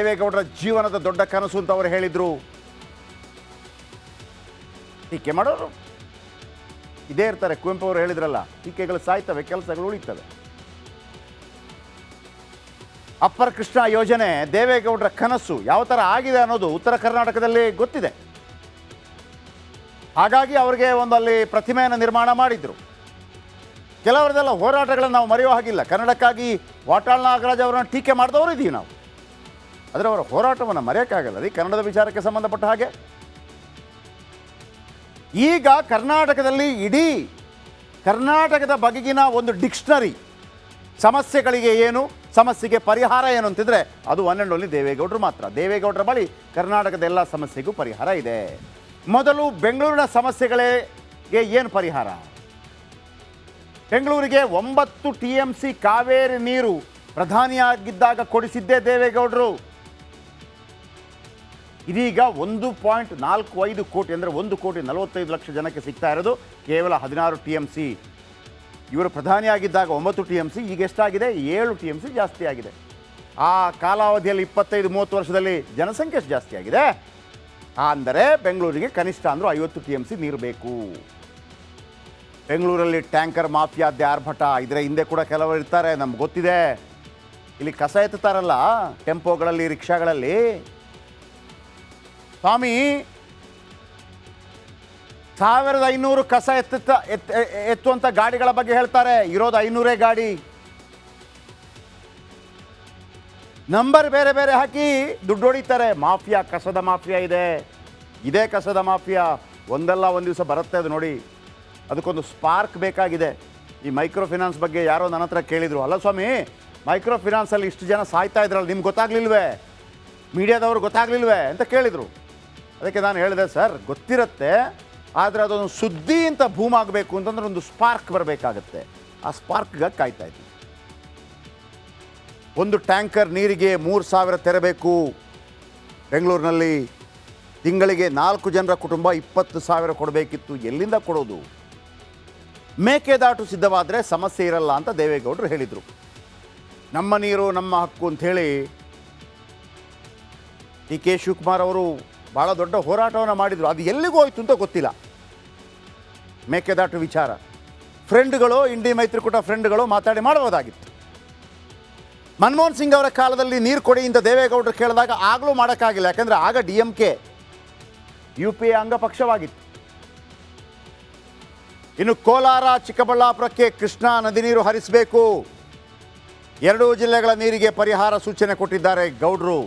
ದೇವೇಗೌಡರ ಜೀವನದ ದೊಡ್ಡ ಕನಸು ಅಂತ ಅವರು ಹೇಳಿದ್ರು. ಟೀಕೆ ಮಾಡೋರು. ಇದೇ ಇರ್ತಾರೆ, ಕುವೆಂಪು ಅವರು ಹೇಳಿದ್ರಲ್ಲ, ಟೀಕೆಗಳು ಸಾಯ್ತವೆ, ಕೆಲಸಗಳು ಉಳಿತವೆ. ಅಪ್ಪರ್ ಕೃಷ್ಣ ಯೋಜನೆ, ದೇವೇಗೌಡರ ಕನಸು ಯಾವ ಥರ ಆಗಿದೆ ಅನ್ನೋದು ಉತ್ತರ ಕರ್ನಾಟಕದಲ್ಲಿ ಗೊತ್ತಿದೆ. ಹಾಗಾಗಿ ಅವರಿಗೆ ಒಂದು ಅಲ್ಲಿ ಪ್ರತಿಮೆಯನ್ನು ನಿರ್ಮಾಣ ಮಾಡಿದ್ರು. ಕೆಲವರದೆಲ್ಲ ಹೋರಾಟಗಳನ್ನು ನಾವು ಮರೆಯೋ ಹಾಗಿಲ್ಲ. ಕನ್ನಡಕ್ಕಾಗಿ ವಾಟಾಳ್ ನಾಗರಾಜ್ ಅವರನ್ನು ಟೀಕೆ ಮಾಡಿದವರು ಇದ್ದೀವಿ ನಾವು. ಆದರೆ ಅವರ ಹೋರಾಟವನ್ನು ಮರೆಯೋಕ್ಕಾಗಲ್ಲ. ರೀ ಕನ್ನಡದ ವಿಚಾರಕ್ಕೆ ಸಂಬಂಧಪಟ್ಟ ಹಾಗೆ. ಈಗ ಕರ್ನಾಟಕದಲ್ಲಿ ಇಡೀ ಕರ್ನಾಟಕದ ಬಗೆಗಿನ ಒಂದು ಡಿಕ್ಷನರಿ ಸಮಸ್ಯೆಗಳಿಗೆ ಏನು, ಸಮಸ್ಯೆಗೆ ಪರಿಹಾರ ಏನು ಅಂತಿದ್ರೆ ಅದು ಒನ್ ಆ್ಯಂಡ್ ಓನ್ಲಿ ದೇವೇಗೌಡರು ಮಾತ್ರ. ದೇವೇಗೌಡರ ಬಳಿ ಕರ್ನಾಟಕದ ಎಲ್ಲ ಸಮಸ್ಯೆಗೂ ಪರಿಹಾರ ಇದೆ. ಮೊದಲು ಬೆಂಗಳೂರಿನ ಸಮಸ್ಯೆಗಳಿಗೆ ಏನು ಪರಿಹಾರ? ಬೆಂಗಳೂರಿಗೆ ಒಂಬತ್ತು ಟಿ ಎಂ ಸಿ ಕಾವೇರಿ ನೀರು ಪ್ರಧಾನಿಯಾಗಿದ್ದಾಗ ಕೊಡಿಸಿದ್ದೇ ದೇವೇಗೌಡರು. ಇದೀಗ ಒಂದು ಪಾಯಿಂಟ್ ನಾಲ್ಕು ಐದು ಕೋಟಿ ಅಂದರೆ ಒಂದು ಕೋಟಿ ನಲವತ್ತೈದು ಲಕ್ಷ ಜನಕ್ಕೆ ಸಿಗ್ತಾ ಇರೋದು. ಕೇವಲ ಹದಿನಾರು ಟಿ ಎಂ ಸಿ ಇವರು ಪ್ರಧಾನಿಯಾಗಿದ್ದಾಗ ಒಂಬತ್ತು ಟಿ ಎಂ ಸಿ ಈಗ ಎಷ್ಟಾಗಿದೆ? ಏಳು ಟಿ ಎಂ ಸಿ ಜಾಸ್ತಿ ಆಗಿದೆ. ಆ ಕಾಲಾವಧಿಯಲ್ಲಿ ಇಪ್ಪತ್ತೈದು, ಮೂವತ್ತು ವರ್ಷದಲ್ಲಿ ಜನಸಂಖ್ಯೆ ಜಾಸ್ತಿ ಆಗಿದೆ. ಅಂದರೆ ಬೆಂಗಳೂರಿಗೆ ಕನಿಷ್ಠ ಅಂದರೂ ಐವತ್ತು ಟಿ ಎಂ ಸಿ ನೀರು ಬೇಕು. ಬೆಂಗಳೂರಲ್ಲಿ ಟ್ಯಾಂಕರ್ ಮಾಫಿಯಾದ್ದೆ ಆರ್ಭಟ. ಇದರ ಹಿಂದೆ ಕೂಡ ಕೆಲವರು ಇರ್ತಾರೆ, ನಮ್ಗೆ ಗೊತ್ತಿದೆ. ಇಲ್ಲಿ ಕಸ ಎತ್ತುತ್ತಾರಲ್ಲ, ಟೆಂಪೋಗಳಲ್ಲಿ, ರಿಕ್ಷಾಗಳಲ್ಲಿ. ಸ್ವಾಮಿ, ಸಾವಿರದ ಐನೂರು ಕಸ ಎತ್ತ ಎತ್ತುವಂಥ ಗಾಡಿಗಳ ಬಗ್ಗೆ ಹೇಳ್ತಾರೆ. ಇರೋದು ಐನೂರೇ ಗಾಡಿ. ನಂಬರ್ ಬೇರೆ ಬೇರೆ ಹಾಕಿ ದುಡ್ಡು ಹೊಡಿತಾರೆ. ಮಾಫಿಯಾ, ಕಸದ ಮಾಫಿಯಾ ಇದೆ. ಇದೇ ಕಸದ ಮಾಫಿಯಾ. ಒಂದಲ್ಲ ಒಂದು ದಿವಸ ಬರುತ್ತೆ ಅದು ನೋಡಿ. ಅದಕ್ಕೊಂದು ಸ್ಪಾರ್ಕ್ ಬೇಕಾಗಿದೆ. ಈ ಮೈಕ್ರೋ ಫಿನಾನ್ಸ್ ಬಗ್ಗೆ ಯಾರೋ ನನ್ನ ಹತ್ರ ಕೇಳಿದರು. ಅಲ್ಲ ಸ್ವಾಮಿ ಮೈಕ್ರೋ ಫಿನಾನ್ಸಲ್ಲಿ ಇಷ್ಟು ಜನ ಸಾಯ್ತಾ ಇದ್ರಲ್ಲ, ನಿಮ್ಗೆ ಗೊತ್ತಾಗ್ಲಿಲ್ವೇ? ಮೀಡಿಯಾದವ್ರು ಗೊತ್ತಾಗ್ಲಿಲ್ವೇ? ಅಂತ ಕೇಳಿದರು. ಅದಕ್ಕೆ ನಾನು ಹೇಳಿದೆ, ಸರ್, ಗೊತ್ತಿರುತ್ತೆ, ಆದರೆ ಅದೊಂದು ಸುದ್ದಿ ಅಂತ ಭೂಮ್ ಆಗಬೇಕು ಅಂತಂದ್ರೆ ಒಂದು ಸ್ಪಾರ್ಕ್ ಬರಬೇಕಾಗತ್ತೆ. ಆ ಸ್ಪಾರ್ಕ್ಗಾಗಿ ಕಾಯ್ತಾ ಇದ್ದೀನಿ. ಒಂದು ಟ್ಯಾಂಕರ್ ನೀರಿಗೆ ಮೂರು ಸಾವಿರ ತೆರಬೇಕು. ಬೆಂಗಳೂರಿನಲ್ಲಿ ತಿಂಗಳಿಗೆ ನಾಲ್ಕು ಜನರ ಕುಟುಂಬ ಇಪ್ಪತ್ತು ಸಾವಿರ ಕೊಡಬೇಕಿತ್ತು. ಎಲ್ಲಿಂದ ಕೊಡೋದು? ಮೇಕೆದಾಟು ಸಿದ್ಧವಾದರೆ ಸಮಸ್ಯೆ ಇರಲ್ಲ ಅಂತ ದೇವೇಗೌಡರು ಹೇಳಿದರು. ನಮ್ಮ ನೀರು, ನಮ್ಮ ಹಕ್ಕು ಅಂಥೇಳಿ ಡಿ ಕೆ ಶಿವಕುಮಾರ್ ಅವರು ಭಾಳ ದೊಡ್ಡ ಹೋರಾಟವನ್ನು ಮಾಡಿದರು. ಅದು ಎಲ್ಲಿಗೂ ಹೋಯ್ತು ಅಂತ ಗೊತ್ತಿಲ್ಲ. ಮೇಕೆದಾಟು ವಿಚಾರ. ಫ್ರೆಂಡ್ಗಳು ಇಂಡಿ ಮೈತ್ರಿಕೂಟ ಫ್ರೆಂಡ್ಗಳು ಮಾತಾಡಿ ಮಾಡಬಹುದಾಗಿತ್ತು. ಮನಮೋಹನ್ ಸಿಂಗ್ ಅವರ ಕಾಲದಲ್ಲಿ ನೀರು ಕೊಡಿ ಇಂದ ದೇವೇಗೌಡರು ಕೇಳಿದಾಗ ಆಗಲೂ ಮಾಡೋಕ್ಕಾಗಿಲ್ಲ. ಯಾಕಂದರೆ ಆಗ D M K U P A ಅಂಗಪಕ್ಷವಾಗಿತ್ತು. ಇನ್ನು ಕೋಲಾರ, ಚಿಕ್ಕಬಳ್ಳಾಪುರಕ್ಕೆ ಕೃಷ್ಣಾ ನದಿ ನೀರು ಹರಿಸಬೇಕು. ಎರಡೂ ಜಿಲ್ಲೆಗಳ ನೀರಿಗೆ ಪರಿಹಾರ ಸೂಚನೆ ಕೊಟ್ಟಿದ್ದಾರೆ ಗೌಡ್ರು.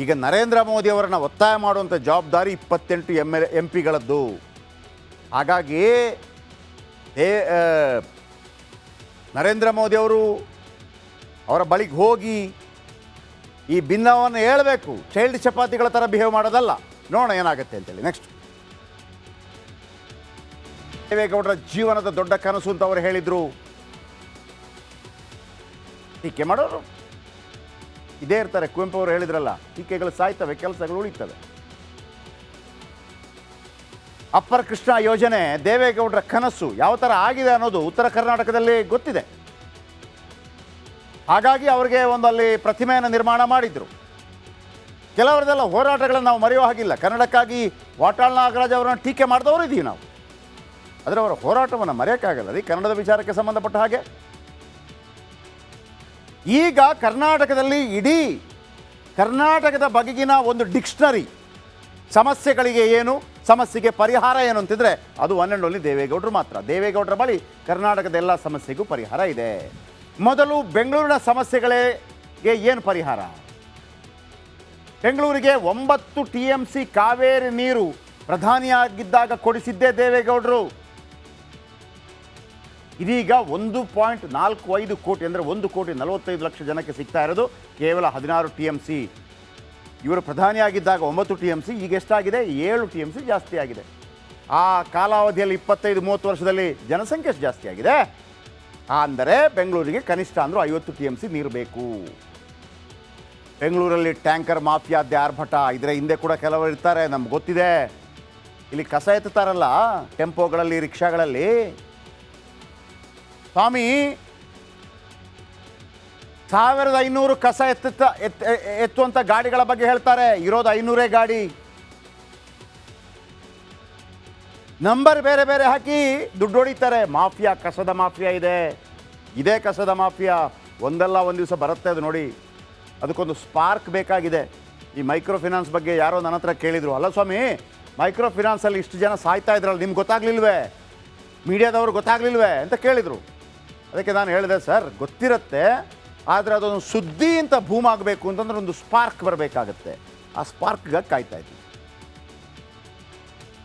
ಈಗ ನರೇಂದ್ರ ಮೋದಿ ಅವರನ್ನು ಒತ್ತಾಯ ಮಾಡುವಂಥ ಜವಾಬ್ದಾರಿ ಇಪ್ಪತ್ತೆಂಟು ಎಂ ಎಲ್ ಎಂ ಪಿಗಳದ್ದು ಹಾಗಾಗಿ ನರೇಂದ್ರ ಮೋದಿ ಅವರು ಅವರ ಬಳಿಗೆ ಹೋಗಿ ಈ ಭಿನ್ನವನ್ನು ಹೇಳಬೇಕು. ಚೈಲ್ಡ್ ಚಪಾತಿಗಳ ಥರ ಬಿಹೇವ್ ಮಾಡೋದಲ್ಲ. ನೋಡೋಣ ಏನಾಗುತ್ತೆ ಅಂತೇಳಿ. ನೆಕ್ಸ್ಟ್ ದೇವೇಗೌಡರ ಜೀವನದ ದೊಡ್ಡ ಕನಸು ಅಂತ ಅವರು ಹೇಳಿದರು. ಟೀಕೆ ಮಾಡೋರು. ಇದೇ ಇರ್ತಾರೆ, ಕುವೆಂಪು ಅವರು ಹೇಳಿದ್ರಲ್ಲ, ಟೀಕೆಗಳು ಸಾಯ್ತವೆ, ಕೆಲಸಗಳು ಉಳಿತವೆ. ಅಪ್ಪರ್ ಕೃಷ್ಣ ಯೋಜನೆ, ದೇವೇಗೌಡರ ಕನಸು ಯಾವ ಥರ ಆಗಿದೆ ಅನ್ನೋದು ಉತ್ತರ ಕರ್ನಾಟಕದಲ್ಲಿ ಗೊತ್ತಿದೆ. ಹಾಗಾಗಿ ಅವರಿಗೆ ಒಂದು ಅಲ್ಲಿ ಪ್ರತಿಮೆಯನ್ನು ನಿರ್ಮಾಣ ಮಾಡಿದ್ರು. ಕೆಲವರದೆಲ್ಲ ಹೋರಾಟಗಳನ್ನು ನಾವು ಮರೆಯೋ ಹಾಗಿಲ್ಲ. ಕನ್ನಡಕ್ಕಾಗಿ ವಾಟಾಳ್ ನಾಗರಾಜ್ ಅವರನ್ನು ಟೀಕೆ ಮಾಡಿದವರು ಇದ್ದೀವಿ ನಾವು. ಆದರೆ ಅವರ ಹೋರಾಟವನ್ನು ಮರೆಯೋಕ್ಕಾಗಲ್ಲ. ರೀ ಕನ್ನಡದ ವಿಚಾರಕ್ಕೆ ಸಂಬಂಧಪಟ್ಟ ಹಾಗೆ. ಈಗ ಕರ್ನಾಟಕದಲ್ಲಿ ಇಡೀ ಕರ್ನಾಟಕದ ಬಗೆಗಿನ ಒಂದು ಡಿಕ್ಷನರಿ ಸಮಸ್ಯೆಗಳಿಗೆ ಏನು, ಸಮಸ್ಯೆಗೆ ಪರಿಹಾರ ಏನು ಅಂತಿದ್ರೆ ಅದು ಒನ್ ಅಂಡ್ ಓನ್ಲಿ ದೇವೇಗೌಡರು ಮಾತ್ರ. ದೇವೇಗೌಡರ ಬಳಿ ಕರ್ನಾಟಕದ ಎಲ್ಲ ಸಮಸ್ಯೆಗೂ ಪರಿಹಾರ ಇದೆ. ಮೊದಲು ಬೆಂಗಳೂರಿನ ಸಮಸ್ಯೆಗಳಿಗೆ ಏನು ಪರಿಹಾರ? ಬೆಂಗಳೂರಿಗೆ ಒಂಬತ್ತು ಟಿ ಎಂ ಸಿ ಕಾವೇರಿ ನೀರು ಪ್ರಧಾನಿಯಾಗಿದ್ದಾಗ ಕೊಡಿಸಿದ್ದೇ ದೇವೇಗೌಡರು. ಇದೀಗ ಒಂದು ಪಾಯಿಂಟ್ ನಾಲ್ಕು ಐದು ಕೋಟಿ ಅಂದರೆ ಒಂದು ಕೋಟಿ ನಲವತ್ತೈದು ಲಕ್ಷ ಜನಕ್ಕೆ ಸಿಗ್ತಾ ಇರೋದು. ಕೇವಲ ಹದಿನಾರು ಟಿ ಎಂ ಸಿ. ಇವರು ಪ್ರಧಾನಿಯಾಗಿದ್ದಾಗ ಒಂಬತ್ತು ಟಿ ಎಂ ಸಿ, ಈಗ ಎಷ್ಟಾಗಿದೆ? ಏಳು ಟಿ ಎಂ ಸಿ ಜಾಸ್ತಿ ಆಗಿದೆ. ಆ ಕಾಲಾವಧಿಯಲ್ಲಿ ಇಪ್ಪತ್ತೈದು, ಮೂವತ್ತು ವರ್ಷದಲ್ಲಿ ಜನಸಂಖ್ಯೆ ಜಾಸ್ತಿ ಆಗಿದೆ. ಅಂದರೆ ಬೆಂಗಳೂರಿಗೆ ಕನಿಷ್ಠ ಅಂದರೂ ಐವತ್ತು ಟಿ ಎಂ ಸಿ ನೀರು ಬೇಕು. ಬೆಂಗಳೂರಲ್ಲಿ ಟ್ಯಾಂಕರ್ ಮಾಫಿಯಾ ಆರ್ಭಟ. ಇದರ ಹಿಂದೆ ಕೂಡ ಕೆಲವರು ಇರ್ತಾರೆ, ನಮ್ಗೆ ಗೊತ್ತಿದೆ. ಇಲ್ಲಿ ಕಸ ಎತ್ತುತ್ತಾರಲ್ಲ, ಟೆಂಪೋಗಳಲ್ಲಿ, ರಿಕ್ಷಾಗಳಲ್ಲಿ. ಸ್ವಾಮಿ, ಸಾವಿರದ ಐನೂರು ಕಸ ಎತ್ತ ಎತ್ ಎತ್ತುವಂಥ ಗಾಡಿಗಳ ಬಗ್ಗೆ ಹೇಳ್ತಾರೆ. ಇರೋದು ಐನೂರೇ ಗಾಡಿ. ನಂಬರ್ ಬೇರೆ ಬೇರೆ ಹಾಕಿ ದುಡ್ಡು ಹೊಡಿತಾರೆ. ಮಾಫಿಯಾ, ಕಸದ ಮಾಫಿಯಾ ಇದೆ. ಇದೇ ಕಸದ ಮಾಫಿಯಾ. ಒಂದಲ್ಲ ಒಂದು ದಿವಸ ಬರುತ್ತೆ ಅದು ನೋಡಿ. ಅದಕ್ಕೊಂದು ಸ್ಪಾರ್ಕ್ ಬೇಕಾಗಿದೆ. ಈ ಮೈಕ್ರೋ ಫಿನಾನ್ಸ್ ಬಗ್ಗೆ ಯಾರೋ ನನ್ನ ಹತ್ರ ಕೇಳಿದರು. ಅಲ್ಲ ಸ್ವಾಮಿ ಮೈಕ್ರೋ ಫಿನಾನ್ಸಲ್ಲಿ ಇಷ್ಟು ಜನ ಸಾಯ್ತಾ ಇದ್ರಲ್ಲ, ನಿಮ್ಗೆ ಗೊತ್ತಾಗ್ಲಿಲ್ವೇ? ಮೀಡಿಯಾದವ್ರು ಗೊತ್ತಾಗ್ಲಿಲ್ವೇ? ಅಂತ ಕೇಳಿದರು. ಅದಕ್ಕೆ ನಾನು ಹೇಳಿದೆ, ಸರ್, ಗೊತ್ತಿರುತ್ತೆ, ಆದರೆ ಅದೊಂದು ಸುದ್ದಿ ಅಂತ ಭೂಮ್ ಆಗಬೇಕು ಅಂತಂದ್ರೆ ಒಂದು ಸ್ಪಾರ್ಕ್ ಬರಬೇಕಾಗತ್ತೆ. ಆ ಸ್ಪಾರ್ಕ್ಗೆ ಕಾಯ್ತಾ ಇದ್ವಿ.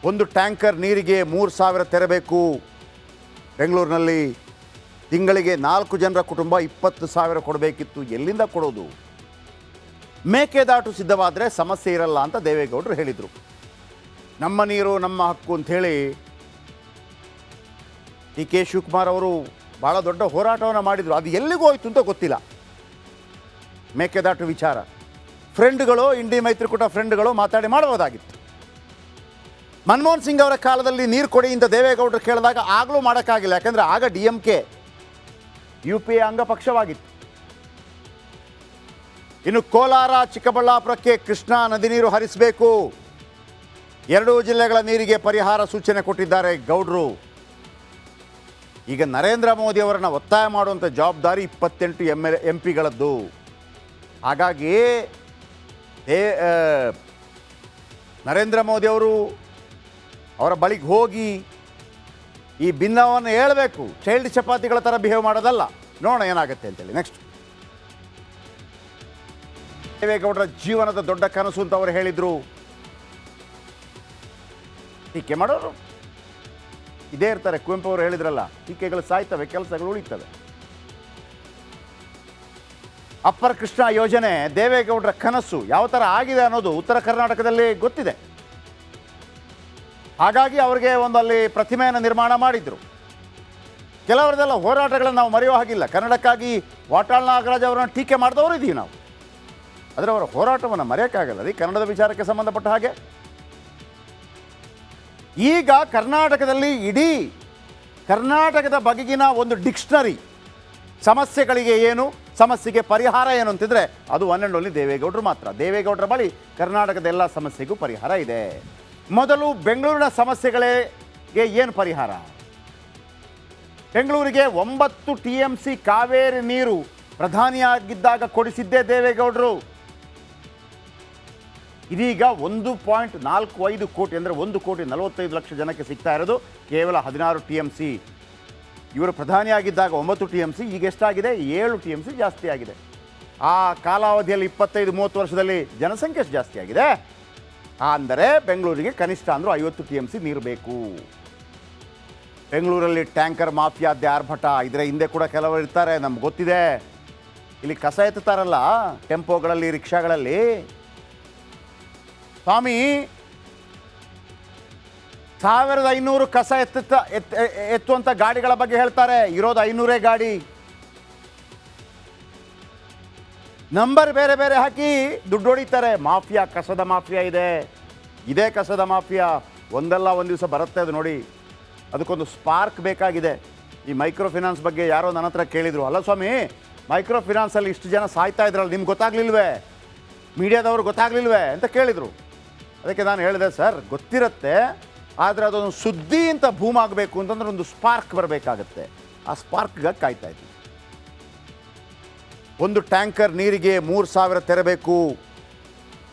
ಒಂದು ಟ್ಯಾಂಕರ್ ನೀರಿಗೆ ಮೂರು ಸಾವಿರ ತೆರಬೇಕು. ಬೆಂಗಳೂರಿನಲ್ಲಿ ತಿಂಗಳಿಗೆ ನಾಲ್ಕು ಜನರ ಕುಟುಂಬ ಇಪ್ಪತ್ತು ಸಾವಿರ ಕೊಡಬೇಕಿತ್ತು. ಎಲ್ಲಿಂದ ಕೊಡೋದು? ಮೇಕೆದಾಟು ಸಿದ್ಧವಾದರೆ ಸಮಸ್ಯೆ ಇರಲ್ಲ ಅಂತ ದೇವೇಗೌಡರು ಹೇಳಿದರು. ನಮ್ಮ ನೀರು, ನಮ್ಮ ಹಕ್ಕು ಅಂಥೇಳಿ ಡಿ ಕೆ ಶಿವಕುಮಾರ್ ಅವರು ಭಾಳ ದೊಡ್ಡ ಹೋರಾಟವನ್ನು ಮಾಡಿದರು. ಅದು ಎಲ್ಲಿಗೂ ಹೋಯ್ತು ಅಂತ ಗೊತ್ತಿಲ್ಲ. ಮೇಕೆದಾಟು ವಿಚಾರ. ಫ್ರೆಂಡ್ಗಳು, ಇಂಡಿ ಮೈತ್ರಿಕೂಟ ಫ್ರೆಂಡ್ಗಳು ಮಾತಾಡಿ ಮಾಡಬಹುದಾಗಿತ್ತು. ಮನಮೋಹನ್ ಸಿಂಗ್ ಅವರ ಕಾಲದಲ್ಲಿ ನೀರು ಕೊಡಿ ಅಂತ ದೇವೇಗೌಡರು ಕೇಳಿದಾಗ ಆಗಲೂ ಮಾಡೋಕ್ಕಾಗಿಲ್ಲ. ಯಾಕಂದರೆ ಆಗ D M K U P A ಅಂಗಪಕ್ಷವಾಗಿತ್ತು. ಇನ್ನು ಕೋಲಾರ, ಚಿಕ್ಕಬಳ್ಳಾಪುರಕ್ಕೆ ಕೃಷ್ಣಾ ನದಿ ನೀರು ಹರಿಸಬೇಕು. ಎರಡೂ ಜಿಲ್ಲೆಗಳ ನೀರಿಗೆ ಪರಿಹಾರ ಸೂಚನೆ ಕೊಟ್ಟಿದ್ದಾರೆ ಗೌಡ್ರು. ಈಗ ನರೇಂದ್ರ ಮೋದಿ ಅವರನ್ನು ಒತ್ತಾಯ ಮಾಡುವಂಥ ಜವಾಬ್ದಾರಿ ಇಪ್ಪತ್ತೆಂಟು ಎಂ ಎಲ್ ಎಂ ಪಿಗಳದ್ದು. ಹಾಗಾಗಿ ಏ ನರೇಂದ್ರ ಮೋದಿ ಅವರು ಅವರ ಬಳಿಗೆ ಹೋಗಿ ಈ ಭಿನ್ನವನ್ನು ಹೇಳಬೇಕು. ಚೈಲ್ಡ್ ಚಪಾತಿಗಳ ಥರ ಬಿಹೇವ್ ಮಾಡೋದಲ್ಲ. ನೋಡೋಣ ಏನಾಗುತ್ತೆ ಅಂತೇಳಿ. ನೆಕ್ಸ್ಟ್ ದೇವೇಗೌಡರ ಜೀವನದ ದೊಡ್ಡ ಕನಸು ಅಂತ ಅವರು ಹೇಳಿದರು. ಟೀಕೆ ಮಾಡೋರು. ಇದೇ ಇರ್ತಾರೆ, ಕುವೆಂಪು ಅವರು ಹೇಳಿದ್ರಲ್ಲ ಟೀಕೆಗಳು ಸಾಯ್ತವೆ, ಕೆಲಸಗಳು ಉಳಿತವೆ. ಅಪ್ಪರ್ ಕೃಷ್ಣ ಯೋಜನೆ, ದೇವೇಗೌಡರ ಕನಸು ಯಾವ ಥರ ಆಗಿದೆ ಅನ್ನೋದು ಉತ್ತರ ಕರ್ನಾಟಕದಲ್ಲಿ ಗೊತ್ತಿದೆ. ಹಾಗಾಗಿ ಅವರಿಗೆ ಒಂದು ಅಲ್ಲಿ ಪ್ರತಿಮೆಯನ್ನು ನಿರ್ಮಾಣ ಮಾಡಿದ್ರು. ಕೆಲವರದೆಲ್ಲ ಹೋರಾಟಗಳನ್ನು ನಾವು ಮರೆಯೋ ಹಾಗಿಲ್ಲ. ಕನ್ನಡಕ್ಕಾಗಿ ವಾಟಾಳ್ ನಾಗರಾಜ್ ಅವರನ್ನು ಟೀಕೆ ಮಾಡಿದವರು ಇದ್ದೀವಿ ನಾವು. ಆದರೆ ಅವರ ಹೋರಾಟವನ್ನು ಮರೆಯೋಕ್ಕಾಗಲ್ಲ. ರೀ ಕನ್ನಡದ ವಿಚಾರಕ್ಕೆ ಸಂಬಂಧಪಟ್ಟ ಹಾಗೆ. ಈಗ ಕರ್ನಾಟಕದಲ್ಲಿ ಇಡೀ ಕರ್ನಾಟಕದ ಬಗೆಗಿನ ಒಂದು ಡಿಕ್ಷನರಿ ಸಮಸ್ಯೆಗಳಿಗೆ ಏನು, ಸಮಸ್ಯೆಗೆ ಪರಿಹಾರ ಏನು ಅಂತಿದ್ರೆ ಅದು ಒನ್ ಆ್ಯಂಡ್ ಓನ್ಲಿ ದೇವೇಗೌಡರು ಮಾತ್ರ. ದೇವೇಗೌಡರ ಬಳಿ ಕರ್ನಾಟಕದ ಎಲ್ಲ ಸಮಸ್ಯೆಗೂ ಪರಿಹಾರ ಇದೆ. ಮೊದಲು ಬೆಂಗಳೂರಿನ ಸಮಸ್ಯೆಗಳಿಗೆ ಏನು ಪರಿಹಾರ? ಬೆಂಗಳೂರಿಗೆ ಒಂಬತ್ತು ಟಿ ಎಂ ಸಿ ಕಾವೇರಿ ನೀರು ಪ್ರಧಾನಿಯಾಗಿದ್ದಾಗ ಕೊಡಿಸಿದ್ದೇ ದೇವೇಗೌಡರು. ಇದೀಗ ಒಂದು ಪಾಯಿಂಟ್ ನಾಲ್ಕು ಐದು ಕೋಟಿ ಅಂದರೆ ಒಂದು ಕೋಟಿ ನಲವತ್ತೈದು ಲಕ್ಷ ಜನಕ್ಕೆ ಸಿಗ್ತಾ ಇರೋದು. ಕೇವಲ ಹದಿನಾರು ಟಿ ಎಂ ಸಿ ಇವರು ಪ್ರಧಾನಿಯಾಗಿದ್ದಾಗ ಒಂಬತ್ತು ಟಿ ಎಂ ಸಿ ಈಗ ಎಷ್ಟಾಗಿದೆ? ಏಳು ಟಿ ಎಂ ಸಿ ಜಾಸ್ತಿ ಆಗಿದೆ. ಆ ಕಾಲಾವಧಿಯಲ್ಲಿ ಇಪ್ಪತ್ತೈದು, ಮೂವತ್ತು ವರ್ಷದಲ್ಲಿ ಜನಸಂಖ್ಯೆ ಜಾಸ್ತಿ ಆಗಿದೆ. ಅಂದರೆ ಬೆಂಗಳೂರಿಗೆ ಕನಿಷ್ಠ ಅಂದರೂ ಐವತ್ತು ಟಿ ಎಂ ಸಿ ನೀರು ಬೇಕು. ಬೆಂಗಳೂರಲ್ಲಿ ಟ್ಯಾಂಕರ್ ಮಾಫಿಯಾ ಆರ್ಭಟ ಇದರ ಹಿಂದೆ ಕೂಡ ಕೆಲವರು ಇರ್ತಾರೆ, ನಮ್ಗೆ ಗೊತ್ತಿದೆ. ಇಲ್ಲಿ ಕಸ ಎತ್ತುತ್ತಾರಲ್ಲ, ಟೆಂಪೋಗಳಲ್ಲಿ, ರಿಕ್ಷಾಗಳಲ್ಲಿ. ಸ್ವಾಮಿ, ಸಾವಿರದ ಐನೂರು ಕಸ ಎತ್ತ ಎತ್ತುವಂಥ ಗಾಡಿಗಳ ಬಗ್ಗೆ ಹೇಳ್ತಾರೆ. ಇರೋದು ಐನೂರೇ ಗಾಡಿ. ನಂಬರ್ ಬೇರೆ ಬೇರೆ ಹಾಕಿ ದುಡ್ಡು ಹೊಡಿತಾರೆ. ಮಾಫಿಯಾ, ಕಸದ ಮಾಫಿಯಾ ಇದೆ. ಇದೇ ಕಸದ ಮಾಫಿಯಾ. ಒಂದಲ್ಲ ಒಂದು ದಿವಸ ಬರುತ್ತೆ ಅದು ನೋಡಿ. ಅದಕ್ಕೊಂದು ಸ್ಪಾರ್ಕ್ ಬೇಕಾಗಿದೆ. ಈ ಮೈಕ್ರೋ ಫಿನಾನ್ಸ್ ಬಗ್ಗೆ ಯಾರೋ ನನ್ನ ಹತ್ರ ಕೇಳಿದರು. ಅಲ್ಲ ಸ್ವಾಮಿ ಮೈಕ್ರೋ ಫಿನಾನ್ಸಲ್ಲಿ ಇಷ್ಟು ಜನ ಸಾಯ್ತಾ ಇದ್ರಲ್ಲ, ನಿಮ್ಗೆ ಗೊತ್ತಾಗ್ಲಿಲ್ವೇ? ಮೀಡಿಯಾದವ್ರು ಗೊತ್ತಾಗ್ಲಿಲ್ವೇ? ಅಂತ ಕೇಳಿದರು. ಅದಕ್ಕೆ ನಾನು ಹೇಳಿದೆ, ಸರ್, ಗೊತ್ತಿರುತ್ತೆ, ಆದರೆ ಅದೊಂದು ಸುದ್ದಿ ಅಂತ ಭೂಮ್ ಆಗಬೇಕು ಅಂತಂದ್ರೆ ಒಂದು ಸ್ಪಾರ್ಕ್ ಬರಬೇಕಾಗತ್ತೆ. ಆ ಸ್ಪಾರ್ಕ್ಗೆ ಕಾಯ್ತಾ ಇದ್ದೀನಿ. ಒಂದು ಟ್ಯಾಂಕರ್ ನೀರಿಗೆ ಮೂರು ಸಾವಿರ ತೆರಬೇಕು.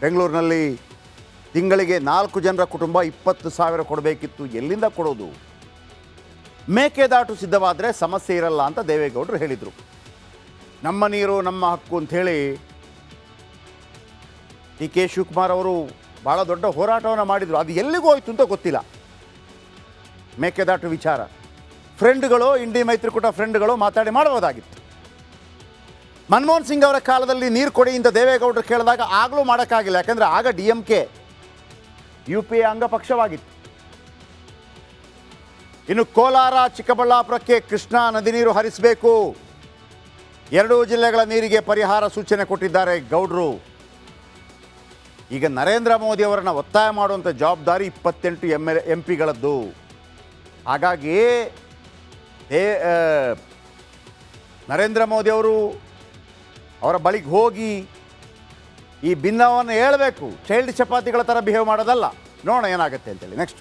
ಬೆಂಗಳೂರಿನಲ್ಲಿ ತಿಂಗಳಿಗೆ ನಾಲ್ಕು ಜನರ ಕುಟುಂಬ ಇಪ್ಪತ್ತು ಸಾವಿರ ಕೊಡಬೇಕಿತ್ತು. ಎಲ್ಲಿಂದ ಕೊಡೋದು? ಮೇಕೆದಾಟು ಸಿದ್ಧವಾದರೆ ಸಮಸ್ಯೆ ಇರಲ್ಲ ಅಂತ ದೇವೇಗೌಡರು ಹೇಳಿದರು. ನಮ್ಮ ನೀರು, ನಮ್ಮ ಹಕ್ಕು ಅಂಥೇಳಿ ಡಿ ಕೆ ಶಿವಕುಮಾರ್ ಅವರು ಭಾಳ ದೊಡ್ಡ ಹೋರಾಟವನ್ನು ಮಾಡಿದರು. ಅದು ಎಲ್ಲಿಗೂ ಹೋಯ್ತು ಅಂತ ಗೊತ್ತಿಲ್ಲ. ಮೇಕೆದಾಟು ವಿಚಾರ. ಫ್ರೆಂಡ್ಗಳು, ಇಂಡಿ ಮೈತ್ರಿಕೂಟ ಫ್ರೆಂಡ್ಗಳು ಮಾತಾಡಿ ಮಾಡಬಹುದಾಗಿತ್ತು. ಮನಮೋಹನ್ ಸಿಂಗ್ ಅವರ ಕಾಲದಲ್ಲಿ ನೀರು ಕೊಡಿ ಇಂಥ ದೇವೇಗೌಡರು ಕೇಳಿದಾಗ ಆಗಲೂ ಮಾಡೋಕ್ಕಾಗಿಲ್ಲ. ಯಾಕಂದರೆ ಆಗ D M K U P A ಅಂಗಪಕ್ಷವಾಗಿತ್ತು. ಇನ್ನು ಕೋಲಾರ, ಚಿಕ್ಕಬಳ್ಳಾಪುರಕ್ಕೆ ಕೃಷ್ಣಾ ನದಿ ನೀರು ಹರಿಸಬೇಕು. ಎರಡೂ ಜಿಲ್ಲೆಗಳ ನೀರಿಗೆ ಪರಿಹಾರ ಸೂಚನೆ ಕೊಟ್ಟಿದ್ದಾರೆ ಗೌಡ್ರು. ಈಗ ನರೇಂದ್ರ ಮೋದಿ ಅವರನ್ನು ಒತ್ತಾಯ ಮಾಡುವಂಥ ಜವಾಬ್ದಾರಿ ಇಪ್ಪತ್ತೆಂಟು ಎಂ ಎಲ್ ಎಂ ಪಿಗಳದ್ದು ಹಾಗಾಗಿ ನರೇಂದ್ರ ಮೋದಿ ಅವರು ಅವರ ಬಳಿಗೆ ಹೋಗಿ ಈ ಭಿನ್ನವನ್ನು ಹೇಳಬೇಕು. ಚೈಲ್ಡ್ ಚಪಾತಿಗಳ ಥರ ಬಿಹೇವ್ ಮಾಡೋದಲ್ಲ. ನೋಡೋಣ ಏನಾಗುತ್ತೆ ಅಂತೇಳಿ. ನೆಕ್ಸ್ಟ್